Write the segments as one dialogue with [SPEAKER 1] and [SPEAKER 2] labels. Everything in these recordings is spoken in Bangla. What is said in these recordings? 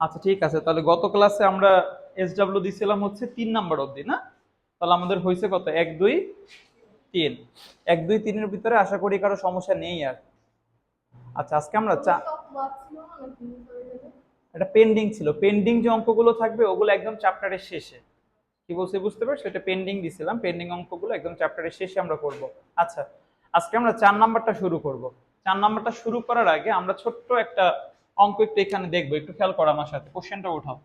[SPEAKER 1] আচ্ছা ঠিক আছে। তাহলে গত ক্লাসে আমরা এস ডাব্লিউ দিছিলাম হচ্ছে তিন নাম্বার অবধি, না? তাহলে আমাদের হয়েছে কত? এক, দুই, তিন। এক, দুই, তিনের ভিতরে আশা করি কারও সমস্যা নেই আর। আচ্ছা আজকে আমরা চা এটা পেন্ডিং ছিল। পেন্ডিং যে অঙ্কগুলো থাকবে, ওগুলো একদম চ্যাপ্টারের শেষে। কি বলছে বুঝতে পারছ? এটা পেন্ডিং দিছিলাম। পেন্ডিং অঙ্কগুলো একদম চ্যাপ্টারের শেষে আমরা করব। আচ্ছা আজকে আমরা চার নাম্বারটা শুরু করব। চার নাম্বারটা শুরু করার আগে আমরা ছোট্ট একটা অঙ্ক একটু এখানে দেখব, একটু খেয়াল করো আমার সাথে। কোশ্চেনটা উঠাও।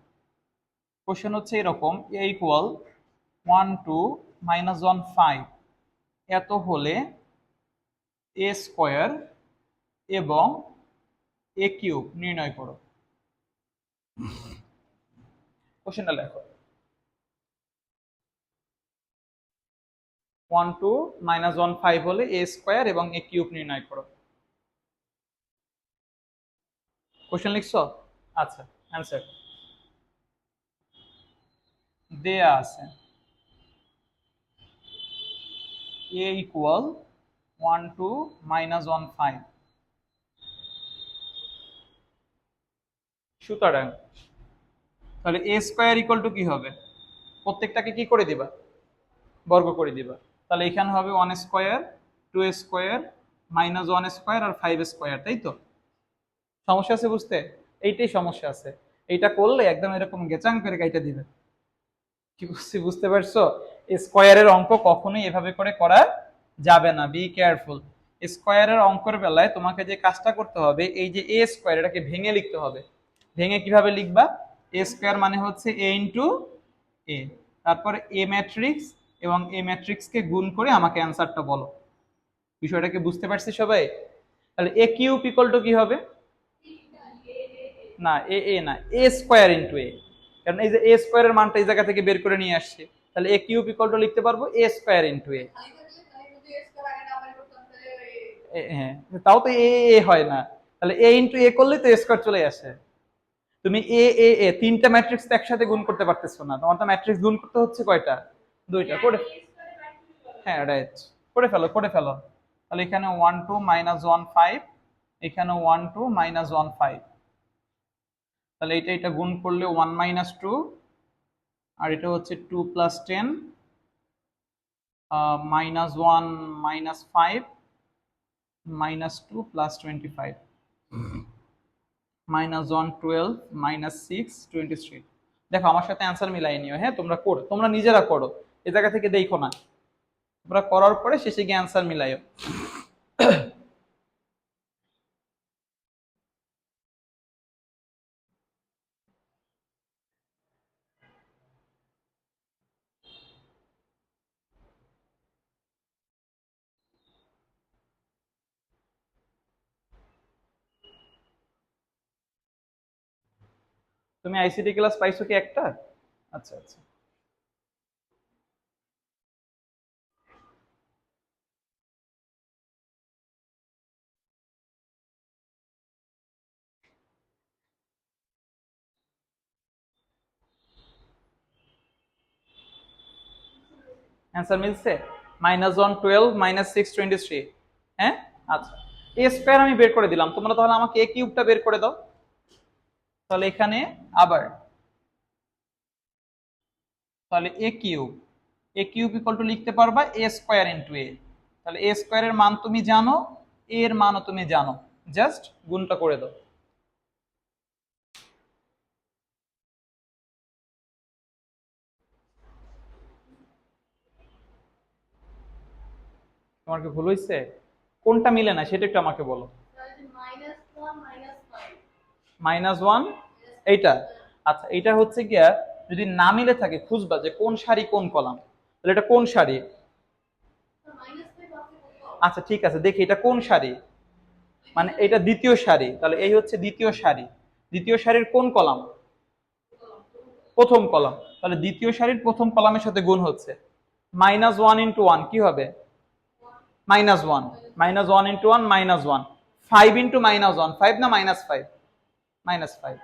[SPEAKER 1] কোশ্চেন হচ্ছে এরকম A equal one two minus one five এত হলে এ স্কোয়ার এবং এ কিউব নির্ণয় করো। কোশ্চেনটা লেখো। One two minus one five হলে এ স্কোয়ার এবং এ কিউব নির্ণয় করো। কোশ্চেন লিখছো? আচ্ছা অ্যান্সার দেয়া আছে। A equal one two minus one five সুতরাং তাহলে এ স্কোয়ার ইকুয়াল টু কি হবে? প্রত্যেকটাকে কি করে দিবা? বর্গ করে দিবা। তাহলে এখানে হবে one square two square minus one square আর ফাইভ স্কোয়ার তাই তো? সমস্যা আছে বুঝতে? এইটাই সমস্যা আছে। এইটা করলে একদম এরকম গেচাং করে কাইটা দিবে। কি বুঝছি, বুঝতে পারছ? স্কোয়ারের অঙ্ক কখনোই এভাবে করে করা যাবে না। বি কেয়ারফুল স্কোয়ারের অঙ্কের বেলায় তোমাকে যে কাজটা করতে হবে, এই যে এ স্কোয়ার, এটাকে ভেঙে লিখতে হবে। ভেঙে কীভাবে লিখবা? এ স্কোয়ার মানে হচ্ছে এ ইন্টু এ তারপর এ ম্যাট্রিক্স এবং এ ম্যাট্রিক্সকে গুণ করে আমাকে অ্যান্সারটা বলো। বিষয়টাকে বুঝতে পারছি সবাই? তাহলে এ কিউব ইকুয়াল টু কি হবে? না, এ এ না, এ স্কোয়ার ইন্টু এ। কারণ এই যে এ স্কোয়ারের মানটা এই জায়গা থেকে বের করে নিয়ে আসছে। তাহলে এ কিউব ইকুয়াল টু লিখতে পারব এ স্কোয়ার ইন্টু এ। হ্যাঁ তাও তো এ এ হয় না। তাহলে এ ইন্টু এ করলে তো এ স্কোয়ার চলে আসে। তুমি এ এ এ তিনটা ম্যাট্রিক্স একসাথে গুণ করতে পারতেছো না। তোমার তো ম্যাট্রিক্স গুণ করতে হচ্ছে কয়টা? দুইটা। করে হ্যাঁ রাইট করে ফেলো করে ফেলো। তাহলে এখানে one two minus one five এখানে one two minus one five তাহলে এটা এটা গুণ করলে ওয়ান মাইনাস টু আর এটা হচ্ছে two plus ten minus one minus five minus two plus twenty five minus one twelve minus six twenty three দেখো, আমার সাথে অ্যান্সার মিলাই নিও। হ্যাঁ তোমরা করো, তোমরা নিজেরা করো। এ জায়গা থেকে দেখো না। তোমরা করার পরে শেষে গিয়ে অ্যান্সার মিলাইও। তুমি আইসিটি ক্লাস পাইছো কি একটা? আচ্ছা আচ্ছা। অ্যান্সার মিলছে? Minus one twelve minus six twenty three হ্যাঁ? আচ্ছা। এ স্কোয়ার আমি বের করে দিলাম। তোমরা তাহলে আমাকে এ কিউবটা বের করে দাও। তাহলে এখানে আবার, তাহলে A cube A cube equal to লিখতে পারবা এ স্কোয়ার ইন্টু এ তাহলে এ স্কোয়ারের মান তুমি জানো এ এর মানও তুমি জানো। জাস্ট গুণটা করে দাও। তোমার কি ভুল হয়েছে কোনটা মিলে না, সেটা একটু আমাকে বলো। মাইনাস ওয়ান এইটা। আচ্ছা এটা হচ্ছে গিয়া যদি না মিলে থাকে, খুঁজবা যে কোন সারি কোন কলাম। তাহলে এটা কোন সারি? আচ্ছা ঠিক আছে, দেখি এটা কোন সারি? মানে এটা দ্বিতীয় সারি। তাহলে এই হচ্ছে দ্বিতীয় সারি। দ্বিতীয় সারির কোন কলাম? প্রথম কলাম। তাহলে দ্বিতীয় সারির প্রথম কলামের সাথে গুণ হচ্ছে। মাইনাস ওয়ান ইন্টু ওয়ান কি হবে? Minus one minus one into one minus one five into minus one five না মাইনাস ফাইভ মাইনাস ফাইভ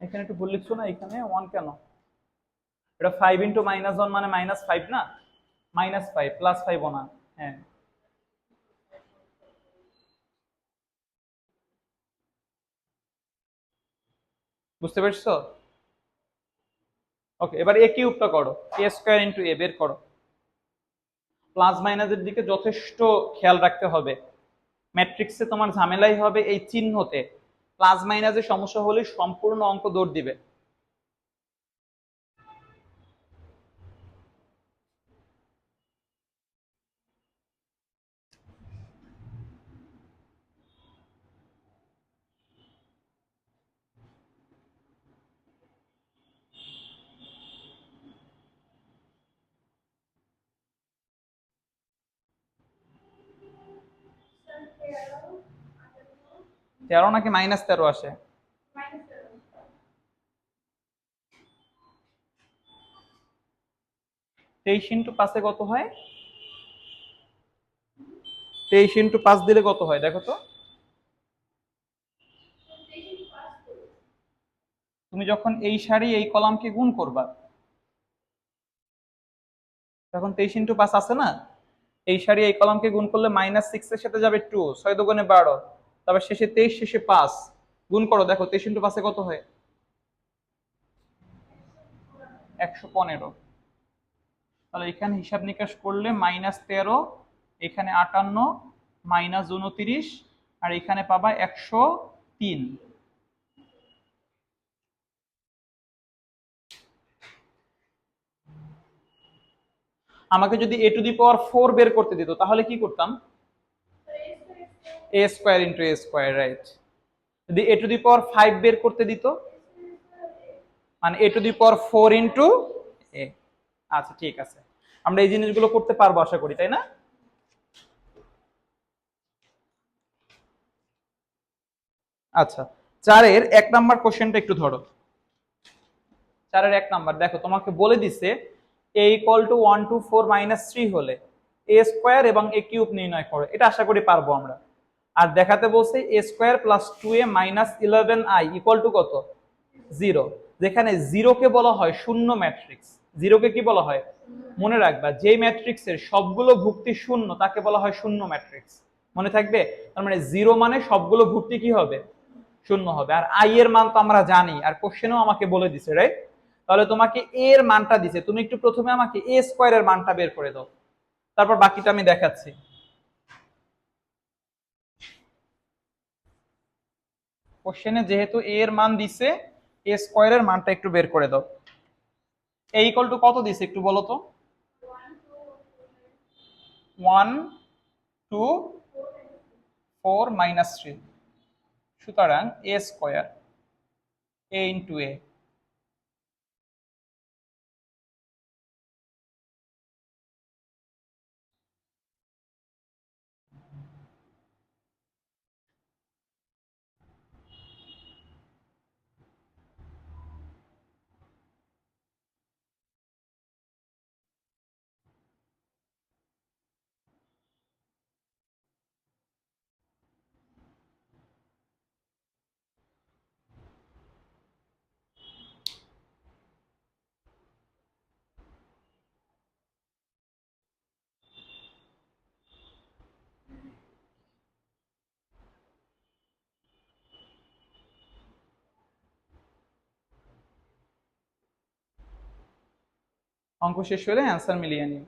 [SPEAKER 1] এখানে একটু ভুল লিখছো না, এখানে ওয়ান কেন? এটা ফাইভ ইন্টু মাইনাস ওয়ান মানে মাইনাস ফাইভ না? মাইনাস ফাইভ প্লাস ফাইভ না হ্যাঁ। বুঝতে পারছ? ওকে এবার এ কিউবটা করো। এ স্কোয়ার ইন্টু এ বের করো। প্লাস মাইনাসের দিকে যথেষ্ট খেয়াল রাখতে হবে। ম্যাট্রিক্সে তোমার ঝামেলাই হবে এই চিহ্নতে। প্লাস মাইনাসের সমস্যা হলে সম্পূর্ণ অঙ্ক দৌড় দিবে। তেরো নাকি মাইনাস তেরো আসে? তেইশ ইন্টু পাঁচে কত হয়? তেইশ ইন্টু পাঁচ দিলে কত হয়? দেখো তো। তুমি যখন এই সারি, এই কলামকে গুণ করবা, তখন তেইশ ইন্টু পাঁচ আছে না? এই সারি, এই কলামকে গুণ করলে মাইনাস সিক্স এর সাথে যাবে টু ছয় দোকানে বারো। তারপর শেষে তেইশ, শেষে পাঁচ। গুণ করো, দেখো, তেইশ ইন্টু পাঁচে কত হয়? একশো পনেরো। তাহলে এখানে হিসাব নিকাশ করলে মাইনাস তেরো, এখানে আটান্ন, মাইনাস উনতিরিশ, আর এখানে পাবা একশো তিন। আমাকে যদি A to the power four বের করতে দিত, তাহলে কি করতাম? A square into A square right যদি A to the power five বের করতে দিত। মানে A to the power four into A আচ্ছা ঠিক আছে। আমরা এই জিনিসগুলো করতে পারব আশা করি, তাই না? আচ্ছা চারের এক নাম্বার কোশ্চেনটা একটু ধরো। চারের এক নাম্বার, দেখো, তোমাকে বলে দিছে A equal to one two four minus three হলে এ স্কোয়ার এবং এ কিউব নির্ণয় করো। এটা আশা করি পারব আমরা। আর দেখাতে বলছে A square plus two A minus eleven I equal to কত? জিরো যেখানে জিরোকে বলা হয় শূন্য ম্যাট্রিক্স জিরোকে কি বলা হয়? মনে রাখবা যে ম্যাট্রিক্সের সবগুলো ভুক্তি শূন্য, তাকে বলা হয় শূন্য ম্যাট্রিক্স মনে থাকবে? তার মানে জিরো মানে সবগুলো ভুক্তি কি হবে? শূন্য হবে। আর আই এর মান তো আমরা জানি, আর কোশ্চেনও আমাকে বলে দিছে রাইট তাহলে তোমাকে এ এর মানটা দিছে। তুমি একটু প্রথমে আমাকে এ স্কোয়ারের মানটা বের করে দাও। তারপর বাকিটা আমি দেখাচ্ছি। কোশ্চেনে যেহেতু এ এর মান দিছে এ স্কোয়ারের মানটা একটু বের করে দাও। এ ইকুয়াল টু কত দিছে একটু বলো তো? One two four minus three সুতরাং এ স্কোয়ার এ ইন্টু এ অঙ্ক শেষ হলে অ্যান্সার মিলিয়ে নিন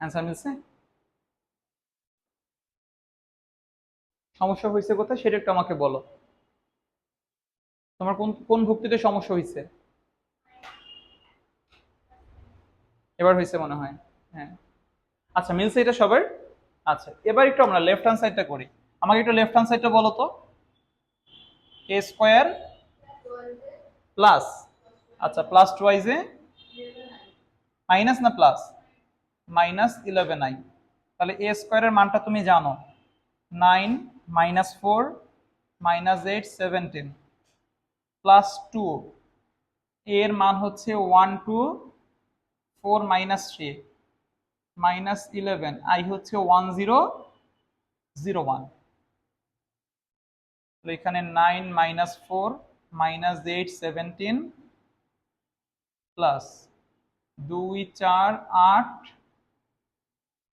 [SPEAKER 1] অ্যান্সার মিলছে? সমস্যা হয়েছে কোথায়? সেটা একটু আমাকে বলো। তোমার কোন কোন ভুক্তিতে সমস্যা হয়েছে এবার হয়েছে মনে হয় হ্যাঁ। আচ্ছা মিলছে এটা সবার? আচ্ছা এবার একটু আমরা লেফট হ্যান্ড সাইডটা করি। আমাকে একটু লেফট হ্যান্ড সাইডটা বলো তো। এ স্কোয়ার প্লাস আচ্ছা প্লাস টুয়াইজে মাইনাস না প্লাস মাইনাস ইলেভেন আই তাহলে এ স্কোয়ারের মানটা তুমি জানো। Nine minus four minus eight seventeen plus two এর মান হচ্ছে one two four minus three minus eleven I হচ্ছে ওয়ান জিরো জিরো ওয়ান এখানে nine minus four minus eight seventeen plus দুই, চার, আট,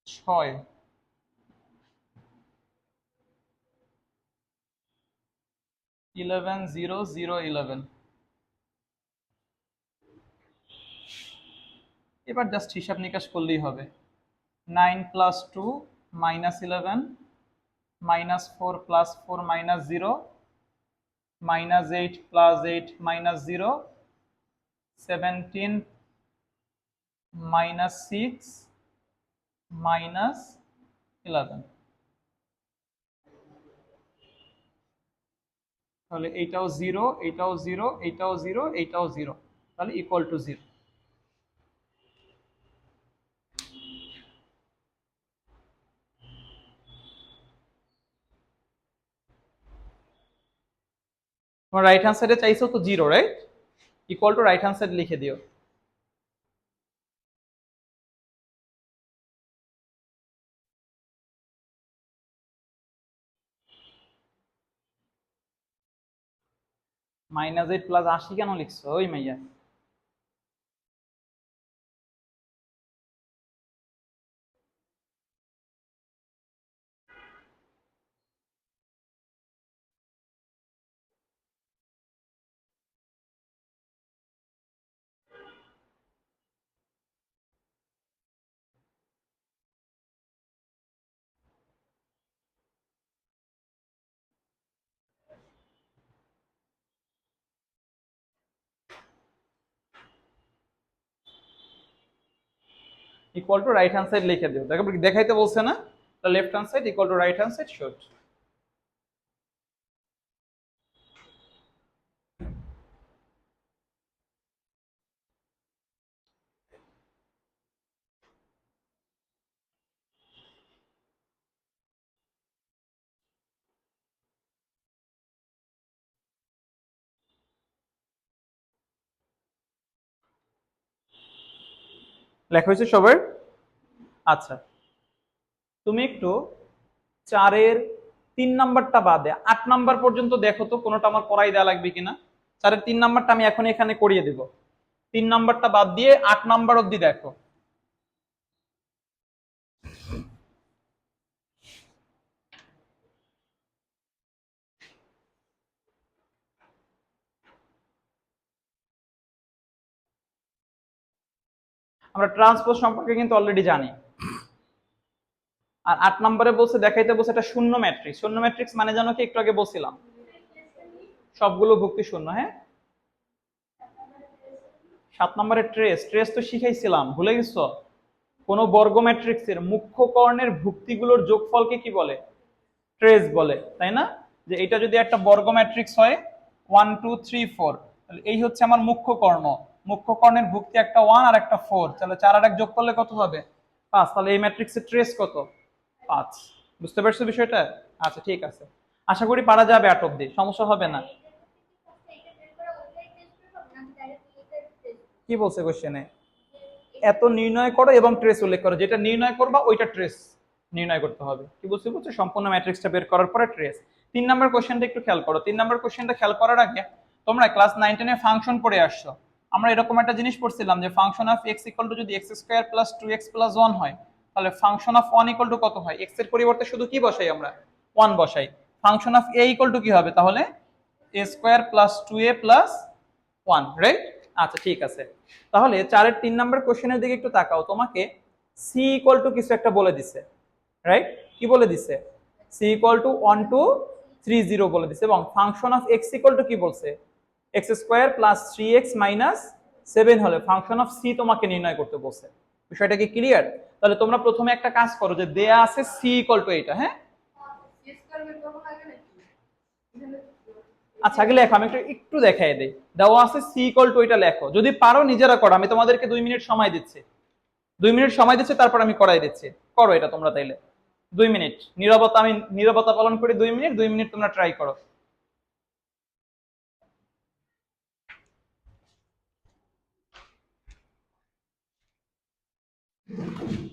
[SPEAKER 1] ছয় ইলেভেন জিরো জিরো ইলেভেন এবার জাস্ট হিসাব নিকাশ করলেই হবে। Nine plus two minus eleven minus four plus four minus zero minus eight plus eight minus zero seventeen minus six minus eleven তাহলে এইটাও জিরো এইটাও জিরো এইটাও জিরো এইটাও জিরো তাহলে equal to zero right hand সাইডে চাইছো তো zero right equal to right hand side লিখে দিও। মাইনাস এইট প্লাস আশি কেন লিখছো? ওই মাইয়া। Equal to right hand side লিখে দিও। দেখো, দেখাইতে বলছে না। Left hand side equal to right hand side short লেখা হয়েছে সবার? আচ্ছা। তুমি একটু চারের তিন নাম্বারটা বাদে, আট নাম্বার পর্যন্ত দেখো তো কোনোটা আমার করাই দেওয়া লাগবে কিনা। চারের তিন নাম্বারটা আমি এখন এখানে করিয়ে দেব। তিন নাম্বারটা বাদ দিয়ে আট নাম্বার অব্দি দেখো। আমরা ট্রান্সপোজ সম্পর্কে কিন্তু অলরেডি জানি। আর আট নম্বরে বলছে, দেখাইতে বলছে এটা শূন্য ম্যাট্রিক্স শূন্য ম্যাট্রিক্স মানে জানো কি? একটু আগে বলছিলাম। সবগুলো ভুক্তি শূন্য হ্যাঁ? সাত নম্বরের ট্রেস ট্রেস তো শিখাইছিলাম, ভুলে গেছো? কোন বর্গ ম্যাট্রিক্সের মুখ্য কর্ণের ভুক্তিগুলোর যোগফলকে কি বলে? ট্রেস বলে, তাই না? যে এটা যদি একটা বর্গ ম্যাট্রিক্স হয় ওয়ান টু থ্রি ফোর তাহলে এই হচ্ছে আমার মুখ্য কর্ণ। মুখ্য কর্ণের ভুক্তি একটা ওয়ান আর একটা ফোর তাহলে চার আর এক যোগ করলে কত হবে? পাঁচ। তাহলে এই ম্যাট্রিক্সের ট্রেস কত? পাঁচ। বুঝতে পারছ বিষয়টা? আচ্ছা ঠিক আছে। আশা করি পারা যাবে আট অব্দি সমস্যা হবে না। কি বলছে কোশ্চেনে এত নির্ণয় করো এবং ট্রেস উল্লেখ করো। যেটা নির্ণয় করবা, ওইটা ট্রেস নির্ণয় করতে হবে। কি বলছি? বলছে সম্পূর্ণ ম্যাট্রিক্সটা বের করার পরে ট্রেস তিন নম্বর কোশ্চেনটা একটু খেয়াল করো। তিন নম্বর কোশ্চেনটা খেয়াল করার আগে তোমরা ক্লাস নাইন টেনে ফাংশন পড়ে আসছো। আমরা এরকম একটা জিনিস পড়ছিলাম যে function of X equal to যদি X square plus two X plus one হয়, তাহলে function of one equal to কত হয়? এক্সের পরিবর্তে শুধু কি বসাই আমরা? ওয়ান বসাই। Function of A equal to কি হবে? তাহলে A square plus two A plus one right আচ্ছা ঠিক আছে। তাহলে চারের তিন নাম্বার কোশ্চেনের দিকে একটু তাকাও। তোমাকে সি ইকুয়াল টু কিছু একটা বলে দিছে রাইট কি বলে দিছে? C equal to one two three zero বলে দিছে এবং function of X equal to কি বলছে? X square plus three X minus seven হলে ফাংশন অফ সি তোমাকে নির্ণয় করতে বলছে। বিষয়টা কি ক্লিয়ার? তাহলে তোমরা প্রথমে একটা কাজ করো যে দেয়া আছে সি ইকুয়াল টু এইটা হ্যাঁ? আচ্ছা আগে লেখো, আমি একটু একটু দেখাই দেই। দেওয়া আছে সি ইকুয়াল টু এটা লেখো। যদি পারো নিজেরা করো, আমি তোমাদেরকে দুই মিনিট সময় দিচ্ছি। দুই মিনিট সময় দিচ্ছি, তারপর আমি করাই দিচ্ছি। করো এটা তোমরা তাইলে। দুই মিনিট। নীরবতা, আমি নীরবতা পালন করি দুই মিনিট দুই মিনিট তোমরা ট্রাই করো। Thank you.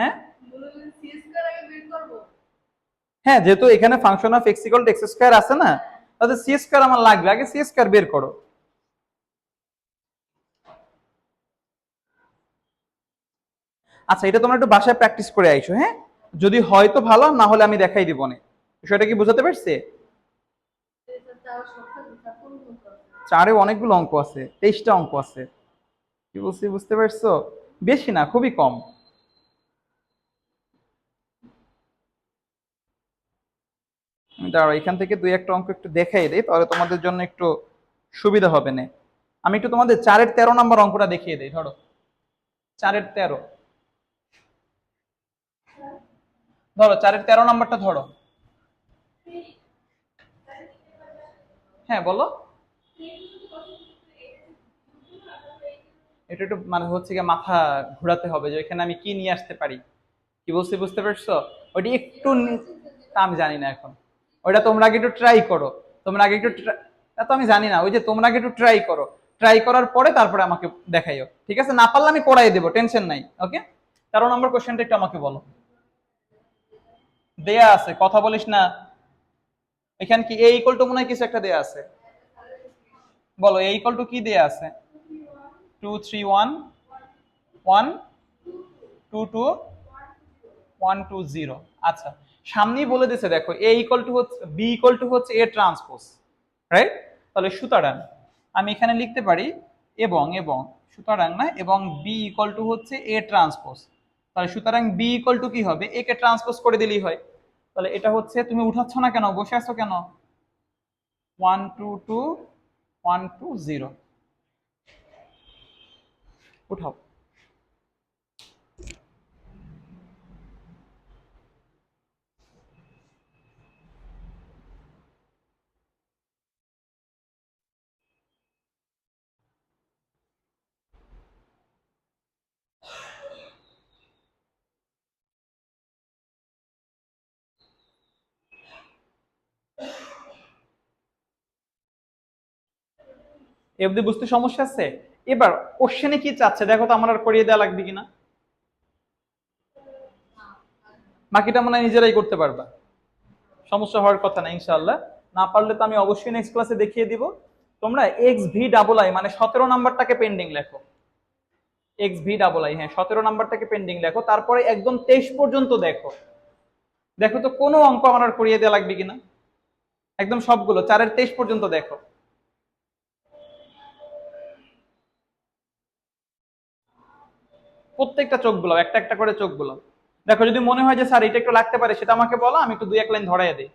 [SPEAKER 1] হ্যাঁ? হ্যাঁ যেহেতু এখানে function of X equal X square আছে না, তাহলে সি স্কয়ার আমার লাগবে। আগে সি স্কয়ার বের করো। আচ্ছা এটা তোমরা একটু বাসায় প্র্যাকটিস করে আইছো হ্যাঁ? যদি হয় তো ভালো, না হলে আমি দেখাই দিব না বিষয়টা কি বুঝাতে পারছি? চারে অনেকগুলো অঙ্ক আছে, তেইশটা অঙ্ক আছে। কি বলছি, বুঝতে পারছ? বেশি না, খুবই কম। দাঁড়াও, এখান থেকে দুই একটা অঙ্ক একটু দেখাই দিই, তাহলে তোমাদের জন্য একটু সুবিধা হবে না। আমি একটু তোমাদের চারের তেরো নম্বর অঙ্কটা দেখিয়ে দিই, ধরো। চারের তেরো। ধরো, চারের তেরো নম্বরটা ধরো। হ্যাঁ বলো। এটা একটু মানে হচ্ছে গিয়ে মাথা ঘোরাতে হবে যে এখানে আমি কি নিয়ে আসতে পারি। কি বলছি, বুঝতে পারছ? ওইটা একটু আমি জানি না এখন। ওইটা তোমরা আগে একটু ট্রাই করো। তোমরা আগে একটু তা তো আমি জানি না, ওই যে তোমরা আগে একটু ট্রাই করো। ট্রাই করার পরে তারপরে আমাকে দেখাইও। ঠিক আছে? না পারলে আমি করাই দেবো টেনশন নাই ওকে তেরো নম্বর কোশ্চেনটা একটু আমাকে বলো। দেয়া আছে, কথা বলিস না। এখানে কি এ ইকুয়াল টু মনে হয় কিছু একটা দেয়া আছে। বলো এ ইকুয়াল টু কি দেয়া আছে? Two three one one two two one two zero আচ্ছা। সামনেই বলে দিছে দেখো এ ইকুয়াল টু হচ্ছে বি ইকুয়াল টু হচ্ছে এ ট্রান্সপোজ রাইট তাহলে সুতরাং আমি এখানে লিখতে পারি, এবং এবং, সুতরাং না, এবং বি ইকুয়াল টু হচ্ছে এ ট্রান্সপোজ তাহলে সুতরাং বি ইকুয়াল টু কি হবে? এ কে ট্রান্সপোজ করে দিলেই হয়, তাহলে এটা হচ্ছে, তুমি উঠাচ্ছ না কেন? বসে আছো কেন? One two two one two zero উঠাও। এ অবধি বুঝতে সমস্যা আছে? এবার কোশ্চেনে কি চাচ্ছে? দেখো তো, আমার আর করিয়ে দেওয়া লাগবে কিনা? বাকিটা মনে নিজেরাই করতে পারবা। সমস্যা হওয়ার কথা না, ইনশাআল্লাহ। না পারলে তো আমি অবশ্যই নেক্সট ক্লাসে দেখিয়ে দিব। তোমরা এক্স ভি ডাবল আই মানে সতেরো নাম্বারটাকে পেন্ডিং লেখো। এক্স ভি ডাবল আই হ্যাঁ সতেরো নাম্বারটাকে পেন্ডিং লেখো। তারপরে একদম তেইশ পর্যন্ত দেখো। দেখো তো, কোনো অঙ্ক আমার করিয়ে দেওয়া লাগবে কিনা? একদম সবগুলো, চারের তেইশ পর্যন্ত দেখো। প্রত্যেকটা চোখগুলো একটা একটা করে চোখগুলো দেখো, যদি মনে হয় যে, স্যার, এটা একটু লাগতে পারে, সেটা আমাকে বলো, আমি একটু দুই এক লাইন ধরাই দিই।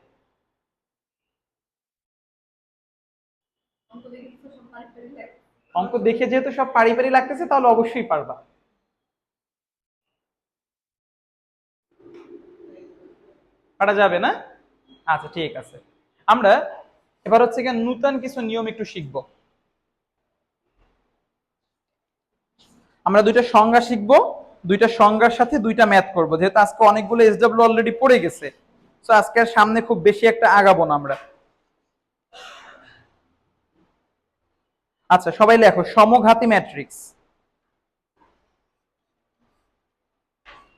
[SPEAKER 1] অঙ্ক দেখে যেহেতু সব পারি পারি লাগতেছে, তাহলে অবশ্যই পারবা। পারা যাবে না? আচ্ছা ঠিক আছে। আমরা এবার হচ্ছে কি নতুন কিছু নিয়ম একটু শিখব। আমরা দুইটা সংজ্ঞা শিখব, দুইটা সংজ্ঞার সাথে দুইটা ম্যাথ করব। যেহেতু আজকে অনেকগুলো এসডব্লিউ অলরেডি পড়ে গেছে তো আজকে সামনে খুব বেশি একটা আগাবো না আমরা। আচ্ছা সবাই লেখো, সমঘাতী ম্যাট্রিক্স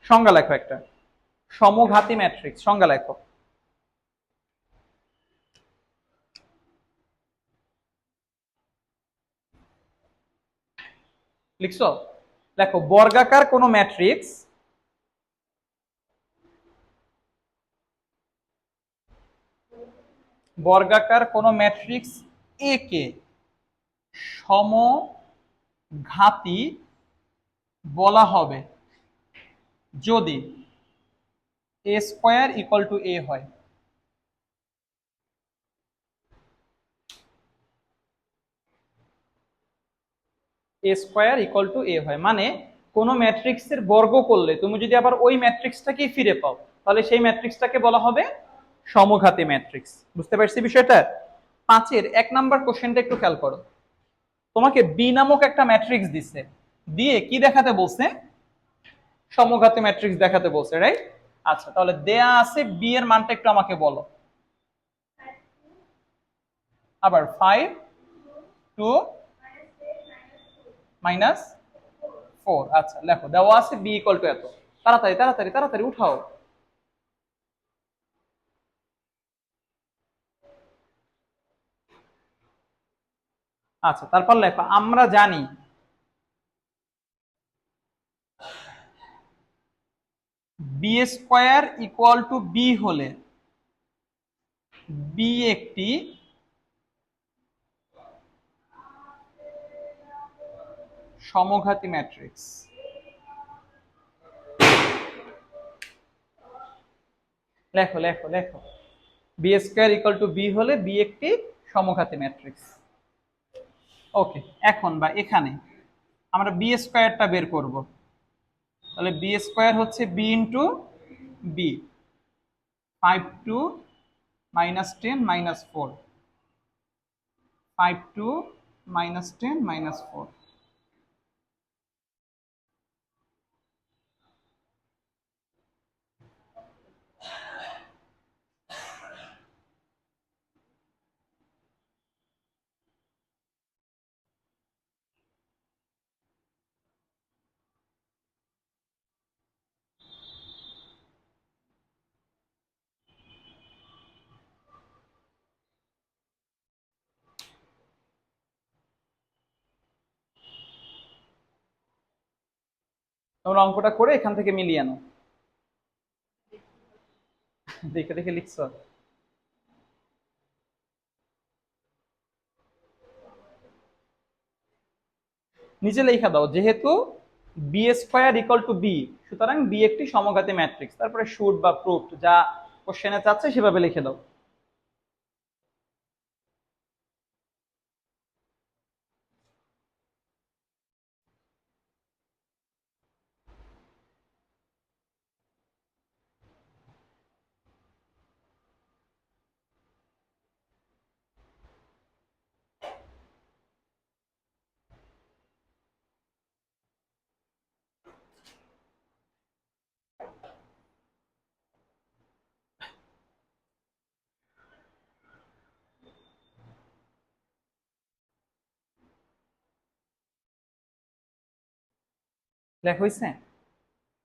[SPEAKER 1] সংজ্ঞা লেখো একটা। সমঘাতী ম্যাট্রিক্স সংজ্ঞা লেখো। লিখছো? লেখো বর্গাকার কোন ম্যাট্রিক্স বর্গাকার কোন ম্যাট্রিক্স এ কে সমঘাতী বলা হবে। যদি A square equal to A হয়। A square equal to A হয়। মানে কোনো ম্যাট্রিক্সের বর্গ করলে, তুমি যদি আবার ওই ম্যাট্রিক্সটাকেই ফিরে পাও, তাহলে সেই ম্যাট্রিক্সটাকে বলা হবে সমঘাতী ম্যাট্রিক্স। বুঝতে পারছি বিষয়টা? পাঁচের এক নাম্বার কোশ্চেনটা একটু খেয়াল করো। তোমাকে বি নামক একটা ম্যাট্রিক্স দিছে। দিয়ে কি দেখাতে বলছে? সমঘাতী ম্যাট্রিক্স দেখাতে বলছে রাইট আচ্ছা তাহলে দেয়া আছে বি এর মানটা একটু আমাকে বলো। আবার ফাইভ টু মাইনাস ফোর। আচ্ছা লেখো, দেওয়া আছে বি ইকুয়াল টু এত। তাড়াতাড়ি তাড়াতাড়ি তাড়াতাড়ি উঠাও। আচ্ছা তারপর লেখো, আমরা জানি B square equal to B হলে বি একটি সমঘাতী ম্যাট্রিক্স। লেখো লেখো লেখো। B square equal to B হলে বি একটি সমঘাতী ম্যাট্রিক্স। ওকে এখন বা এখানে আমরা বি স্কোয়ারটা বের করব। তাহলে বি স্কোয়ার হচ্ছে B into B five two minus ten minus four five two minus ten minus four তোমরা অঙ্কটা করে এখান থেকে মিলিয়ে আনো। দেখে দেখে লিখছো। নিচে লেখা দাও, যেহেতু B square equal to B সুতরাং বি একটি সমঘাতী ম্যাট্রিক্স তারপরে শুট বা প্রুফ যা কোশ্চেনে চাচ্ছে সেভাবে লিখে দাও। লেখ হয়েছে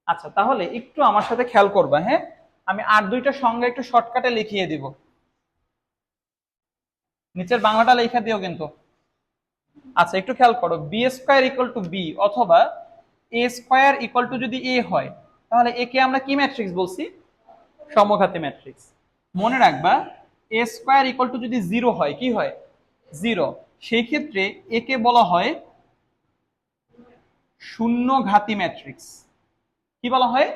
[SPEAKER 1] আচ্ছা তাহলে একটু আমার সাথে খেয়াল করবা হ্যাঁ? আমি আর দুইটা সংজ্ঞা একটু শর্টকাটে লিখিয়ে দিব। নিচের বাংলাটা লেখা দিও কিন্তু। আচ্ছা একটু খেয়াল করো B square equal to B অথবা এ স্কোয়ার ইকুয়াল টু যদি এ হয়, তাহলে একে আমরা কি ম্যাট্রিক্স বলছি? সমঘাতী ম্যাট্রিক্স মনে রাখবা এ স্কোয়ার ইকুয়াল টু যদি জিরো হয়, কি হয়? জিরো সেই ক্ষেত্রে একে বলা হয় শূন্য ঘাতি ম্যাট্রিক্স। কি বলা হয়?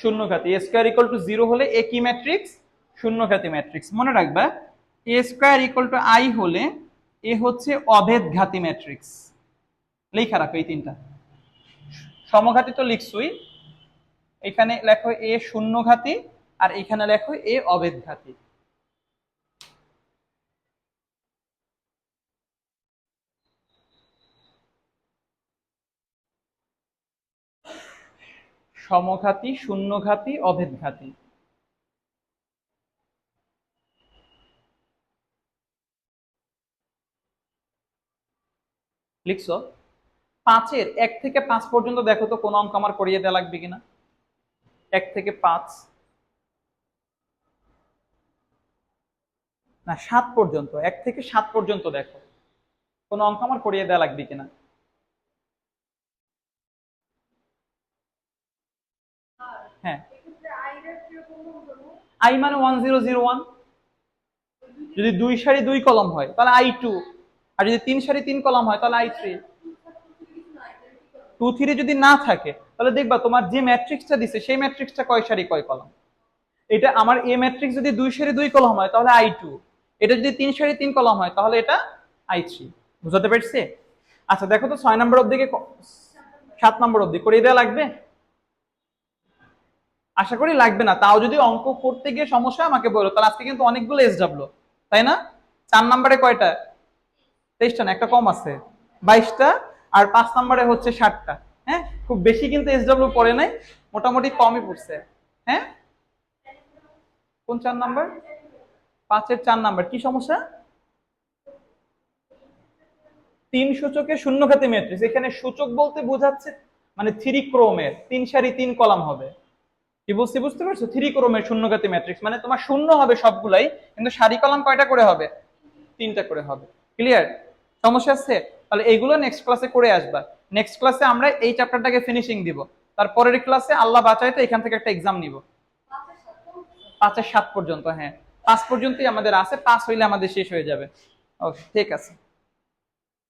[SPEAKER 1] শূন্য ঘাতি A square equal to zero হলে এ কি ম্যাট্রিক্স? শূন্য ঘাতি ম্যাট্রিক্স। মনে রাখবা A square equal to I হলে এ হচ্ছে অভেদ ঘাতি ম্যাট্রিক্স। লেখা রাখো এই তিনটা। সমঘাতি তো লিখছুই। এখানে লেখো এ শূন্য ঘাতি আর এখানে লেখো এ অভেদ ঘাতি সমঘাতী, শূন্যঘাতী অভেদঘাতী লিখছো? পাঁচের, এক থেকে পাঁচ পর্যন্ত দেখো তো কোন অঙ্ক আমার করিয়ে দেওয়া লাগবে কিনা। এক থেকে পাঁচ। না, সাত পর্যন্ত, এক থেকে সাত পর্যন্ত দেখো। কোন অঙ্ক আমার করিয়ে দেওয়া লাগবে কিনা। হ্যাঁ। আই মানে ওয়ান জিরো জিরো ওয়ান যদি দুই সারি দুই কলম হয় তাহলে আই টু আর যদি তিন সারি তিন কলম হয় তাহলে আই থ্রি টু থ্রি যদি না থাকে তাহলে দেখবা তোমার যে ম্যাট্রিক্সটা দিছে সেই ম্যাট্রিক্সটা কয় সারি কয় কলম? এটা আমার এ ম্যাট্রিক্স যদি দুই সারি দুই কলম হয় তাহলে আই টু এটা যদি তিন সারি তিন কলম হয় তাহলে এটা আই থ্রি বুঝতে পেরেছি? আচ্ছা দেখো তো ছয় নম্বর অব্দিকে সাত নম্বর অব্দি করিয়ে দেওয়া লাগবে? আশা করি লাগবে না। তাও যদি অঙ্ক করতে গিয়ে সমস্যা আমাকে বলো। তাহলে আজকে কিন্তু অনেকগুলো এস ডাবলো তাই না? চার নাম্বারে কয়টা? তেইশটা না, একটা কম আছে। বাইশটা আর পাঁচ নাম্বারে হচ্ছে ষাটটা। হ্যাঁ? খুব বেশি কিন্তু এস ডাব্লিউ পড়ে নাই, মোটামুটি কমই পড়ছে। হ্যাঁ? কোন চার নাম্বার? পাঁচের চার নাম্বার। কি সমস্যা? তিন সূচকে শূন্য খাতে ম্যাট্রিক্স এখানে সূচক বলতে বোঝাচ্ছে মানে থ্রি ক্রোমের তিন সারি তিন কলাম হবে। কি বুঝতে বুঝতে পারছ? থ্রি ক্রোমের শূন্যঘাতী ম্যাট্রিক্স মানে তোমার শূন্য হবে সবগুলাই, কিন্তু সারি কলাম কয়টা করে হবে? তিনটা করে হবে। ক্লিয়ার সমস্যা আছে? তাহলে এইগুলো নেক্সট ক্লাসে করে আসবা। নেক্সট ক্লাসে আমরা এই চ্যাপ্টারটাকে ফিনিশিং দিব। তারপরের ক্লাসে আল্লাহ বাঁচাইতে এখান থেকে একটা এক্সাম নিব। পাঁচের সাত পর্যন্ত হ্যাঁ। পাঁচ পর্যন্তই আমাদের আছে, পাঁচ হইলে আমাদের শেষ হয়ে যাবে। ওকে ঠিক আছে।